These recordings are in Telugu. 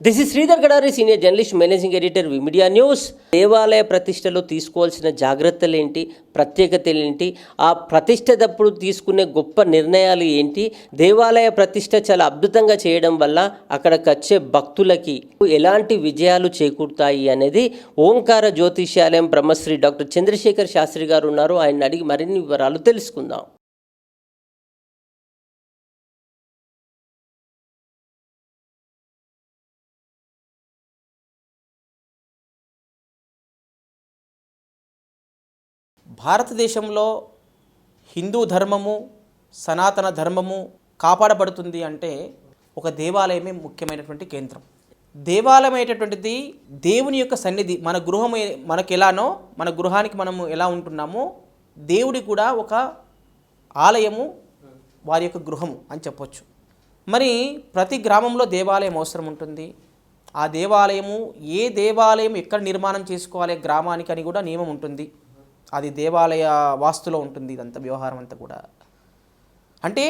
This is Sridhar Gadari senior journalist managing editor media news దేవాలయ ప్రతిష్టలో తీసుకోవాల్సిన జాగ్రత్తలు ఏంటి? ప్రత్యేకతలు ఏంటి? ఆ ప్రతిష్టదప్పుడు తీసుకునే గొప్ప నిర్ణయాలు ఏంటి? దేవాలయ ప్రతిష్ట చాలా అద్భుతంగా చేయడం వల్ల అక్కడికి వచ్చే భక్తులకి ఎలాంటి విజయాలు చేకూరుతాయి అనేది ఓంకార జ్యోతిష్యాలయం బ్రహ్మశ్రీ డాక్టర్ చంద్రశేఖర్ శాస్త్రి గారు ఉన్నారు. ఆయన అడిగి మరిన్ని వివరాలు తెలుసుకుందాం. భారతదేశంలో హిందూ ధర్మము సనాతన ధర్మము కాపాడబడుతుంది అంటే ఒక దేవాలయమే ముఖ్యమైనటువంటి కేంద్రం. దేవాలయం అనేటటువంటిది దేవుని యొక్క సన్నిధి మన గృహం మనకు ఎలానో మన గృహానికి మనము ఎలా ఉంటున్నామో దేవుడి కూడా ఒక ఆలయము వారి యొక్క గృహము అని చెప్పొచ్చు. మరి ప్రతి గ్రామంలో దేవాలయం అవసరం ఉంటుంది. ఆ దేవాలయము ఏ దేవాలయం ఎక్కడ నిర్మాణం చేసుకోవాలి గ్రామానికి అని కూడా నియమం ఉంటుంది. అది దేవాలయ వాస్తులో ఉంటుంది ఇదంతా వ్యవహారం అంతా కూడా. అంటే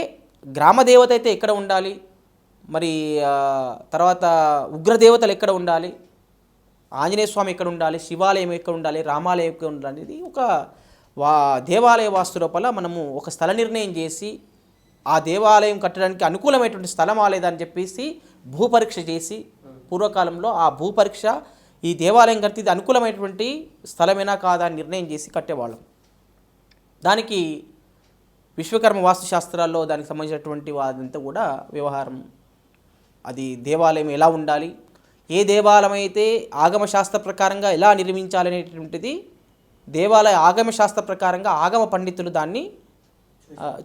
గ్రామ దేవత అయితే ఎక్కడ ఉండాలి? మరి తర్వాత ఉగ్రదేవతలు ఎక్కడ ఉండాలి? ఆంజనేయ స్వామి ఎక్కడ ఉండాలి? శివాలయం ఎక్కడ ఉండాలి? రామాలయం ఎక్కడ ఉండాలి? ఇది ఒక వా దేవాలయ వాస్తు లోపల మనము ఒక స్థల నిర్ణయం చేసి ఆ దేవాలయం కట్టడానికి అనుకూలమైనటువంటి స్థలం ఆలేదని చెప్పేసి భూపరీక్ష చేసి పూర్వకాలంలో ఆ భూపరీక్ష ఈ దేవాలయం కడితే ఇది అనుకూలమైనటువంటి స్థలమేనా కాదా అని నిర్ణయం చేసి కట్టేవాళ్ళం. దానికి విశ్వకర్మ వాస్తుశాస్త్రాల్లో దానికి సంబంధించినటువంటి అదంతా కూడా వ్యవహారం. అది దేవాలయం ఎలా ఉండాలి? ఏ దేవాలయం అయితే ఆగమ శాస్త్ర ప్రకారంగా ఎలా నిర్మించాలనేటువంటిది దేవాలయ ఆగమ శాస్త్ర ప్రకారంగా ఆగమ పండితులు దాన్ని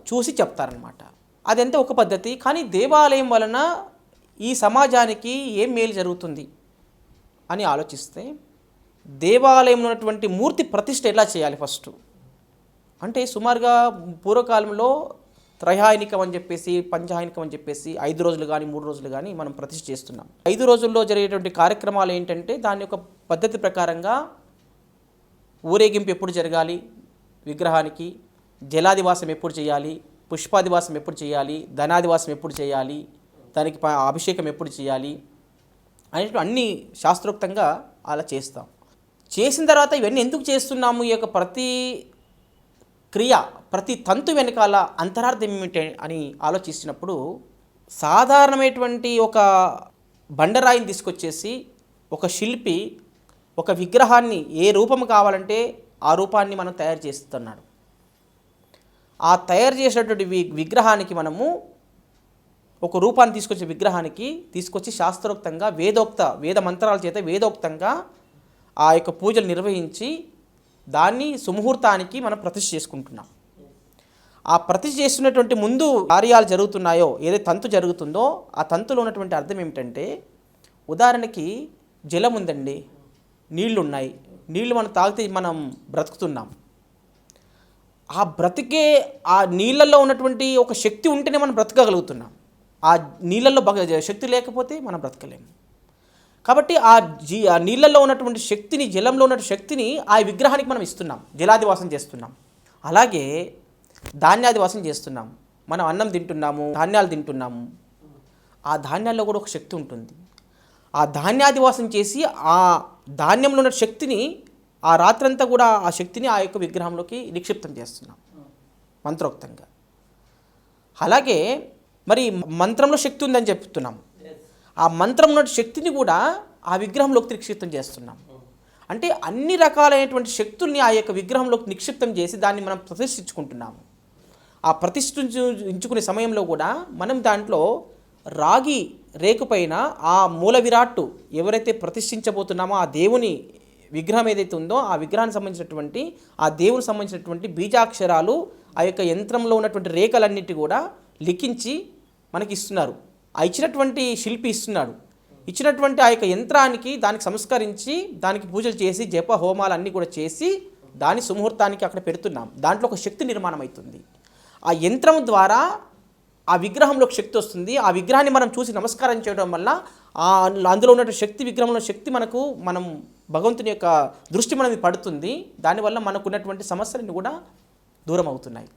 చూసి చెప్తారనమాట అదంతా ఒక పద్ధతి. కానీ దేవాలయం వలన ఈ సమాజానికి ఏం మేలు జరుగుతుంది? అని ఆలోచిస్తే దేవాలయంలో ఉన్నటువంటి మూర్తి ప్రతిష్ట ఎలా చేయాలి ఫస్ట్ అంటే సుమారుగా పూర్వకాలంలో త్రయాయనికం అని చెప్పేసి పంచాయనికం అని చెప్పేసి ఐదు రోజులు కానీ మూడు రోజులు కానీ మనం ప్రతిష్ఠ చేస్తున్నాం. ఐదు రోజుల్లో జరిగేటువంటి కార్యక్రమాలు ఏంటంటే దాని యొక్క పద్ధతి ప్రకారంగా ఊరేగింపు ఎప్పుడు జరగాలి విగ్రహానికి జలాదివాసం ఎప్పుడు చేయాలి పుష్పాదివాసం ఎప్పుడు చేయాలి ధనాదివాసం ఎప్పుడు చేయాలి దానికి అభిషేకం ఎప్పుడు చేయాలి అనేటువంటి అన్ని శాస్త్రోక్తంగా అలా చేస్తాం. చేసిన తర్వాత ఇవన్నీ ఎందుకు చేస్తున్నాము? ఈ యొక్క ప్రతి క్రియ ప్రతి తంతు వెనకాల అంతరార్థం ఏమిటి అని ఆలోచిస్తున్నప్పుడు సాధారణమైనటువంటి ఒక బండరాయిని తీసుకొచ్చేసి ఒక శిల్పి ఒక విగ్రహాన్ని ఏ రూపం కావాలంటే ఆ రూపాన్ని మనం తయారు చేస్తున్నాడు. ఆ తయారు చేసినటువంటి వి- విగ్రహానికి మనము ఒక రూపాన్ని తీసుకొచ్చే విగ్రహానికి తీసుకొచ్చి శాస్త్రోక్తంగా వేదోక్త వేద మంత్రాల చేత వేదోక్తంగా ఆ యొక్క పూజలు నిర్వహించి దాన్ని సుముహూర్తానికి మనం ప్రతిష్ఠ చేసుకుంటున్నాం. ఆ ప్రతిష్ఠ చేస్తున్నటువంటి ముందు కార్యాలు జరుగుతున్నాయో ఏదైతే తంతు జరుగుతుందో ఆ తంతులో ఉన్నటువంటి అర్థం ఏమిటంటే ఉదాహరణకి జలం ఉందండి నీళ్ళు ఉన్నాయి నీళ్ళు మనం తాగితే మనం బ్రతుకుతున్నాం. ఆ బ్రతికే ఆ నీళ్ళల్లో ఉన్నటువంటి ఒక శక్తి ఉంటేనే మనం బ్రతకగలుగుతున్నాం. ఆ నీళ్ళల్లో శక్తి లేకపోతే మనం బ్రతకలేము కాబట్టి ఆ జీ ఆ నీళ్ళల్లో ఉన్నటువంటి శక్తిని జలంలో ఉన్న శక్తిని ఆ విగ్రహానికి మనం ఇస్తున్నాం. జలాదివాసం చేస్తున్నాం. అలాగే ధాన్యాదివాసం చేస్తున్నాం. మనం అన్నం తింటున్నాము ధాన్యాలు తింటున్నాము. ఆ ధాన్యాల్లో కూడా ఒక శక్తి ఉంటుంది. ఆ ధాన్యాదివాసం చేసి ఆ ధాన్యంలో ఉన్న శక్తిని ఆ రాత్రంతా కూడా ఆ శక్తిని ఆ యొక్క విగ్రహంలోకి నిక్షిప్తం చేస్తున్నాం. మంత్రోక్తంగా. అలాగే మరి మంత్రంలో శక్తి ఉందని చెప్తున్నాం. ఆ మంత్రం ఉన్న శక్తిని కూడా ఆ విగ్రహంలోకి నిక్షిప్తం చేస్తున్నాం. అంటే అన్ని రకాలైనటువంటి శక్తుల్ని ఆ యొక్క విగ్రహంలోకి నిక్షిప్తం చేసి దాన్ని మనం ప్రతిష్ఠించుకుంటున్నాము ఆ ప్రతిష్ఠించుకునే సమయంలో కూడా మనం దాంట్లో రాగి రేకుపైన ఆ మూల విరాట్టు ఎవరైతే ప్రతిష్ఠించబోతున్నామో ఆ దేవుని విగ్రహం ఏదైతే ఉందో ఆ విగ్రహానికి సంబంధించినటువంటి ఆ దేవునికి సంబంధించినటువంటి బీజాక్షరాలు ఆ యొక్క యంత్రంలో ఉన్నటువంటి రేఖలన్నిటి కూడా లిఖించి మనకి ఇస్తున్నారు ఆ ఇచ్చినటువంటి శిల్పి ఇస్తున్నాడు. ఇచ్చినటువంటి ఆ యొక్క యంత్రానికి దానికి సంస్కరించి దానికి పూజలు చేసి జప హోమాలు అన్నీ కూడా చేసి దాని సుముహూర్తానికి అక్కడ పెడుతున్నాం. దాంట్లో ఒక శక్తి నిర్మాణం అవుతుంది. ఆ యంత్రం ద్వారా ఆ విగ్రహంలో ఒక శక్తి వస్తుంది. ఆ విగ్రహాన్ని మనం చూసి నమస్కారం చేయడం వల్ల ఆ అందులో ఉన్న శక్తి విగ్రహంలో శక్తి మనకు మనం భగవంతుని యొక్క దృష్టి మనది పడుతుంది. దానివల్ల మనకు ఉన్నటువంటి సమస్యలన్నీ కూడా దూరం అవుతున్నాయి